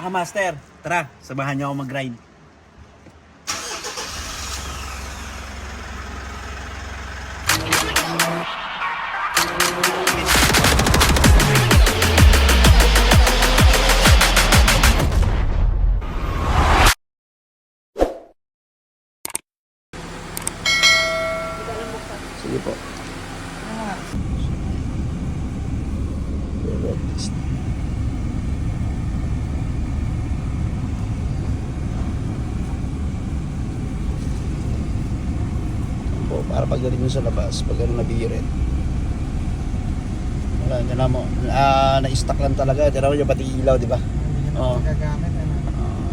Mga kamaster, tara, samahan niyo ako mag-ride. Sige po. Para pagdating mo sa labas pag ano nabirit wala nyo na mo ah, na-stock lang talaga tira mo yung pati ilaw di ba Hindi Oo. Ah,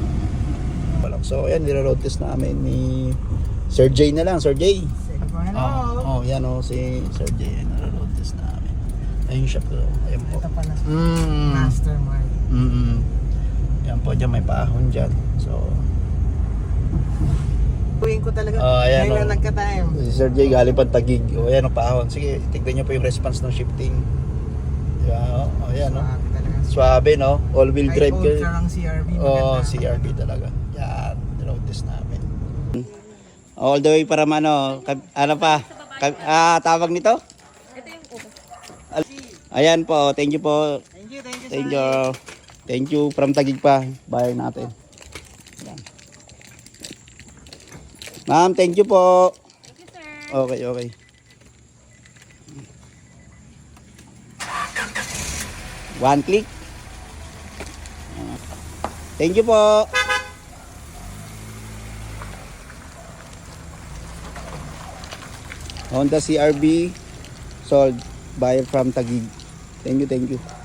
wala. so ayan nire-road test namin ni Sir J na lang Sir J Sige po, hello. oh, oh yan oh si Sir J ayan nire-road test namin ayun siya po ayun po Ito pala. mm, Mastermind. mm, mm. yan po dyan may paahon dyan so ko talaga. Ah, ayan, Ngayon oh. na nagka-time. Si Sir J galing pa tagig. O ayan ang paahon. Sige, tignan niyo po yung response ng shifting. Di ba? O ayan o. Swabe talaga. No? All wheel Kahit drive old ka. car ang CRV. Oo, maganda. CRV talaga. Yan, road test namin. All the way para ano, kab- ano pa? Ah, tawag nito? Al- Ayan po, thank you po. Thank you, thank you. Thank you. Thank you from Tagig pa. Bayan natin. Yan. Ma'am, thank you po. Thank you, sir. Okay, okay. One click. Thank you po. Honda CRV sold buyer from Taguig. Thank you, thank you.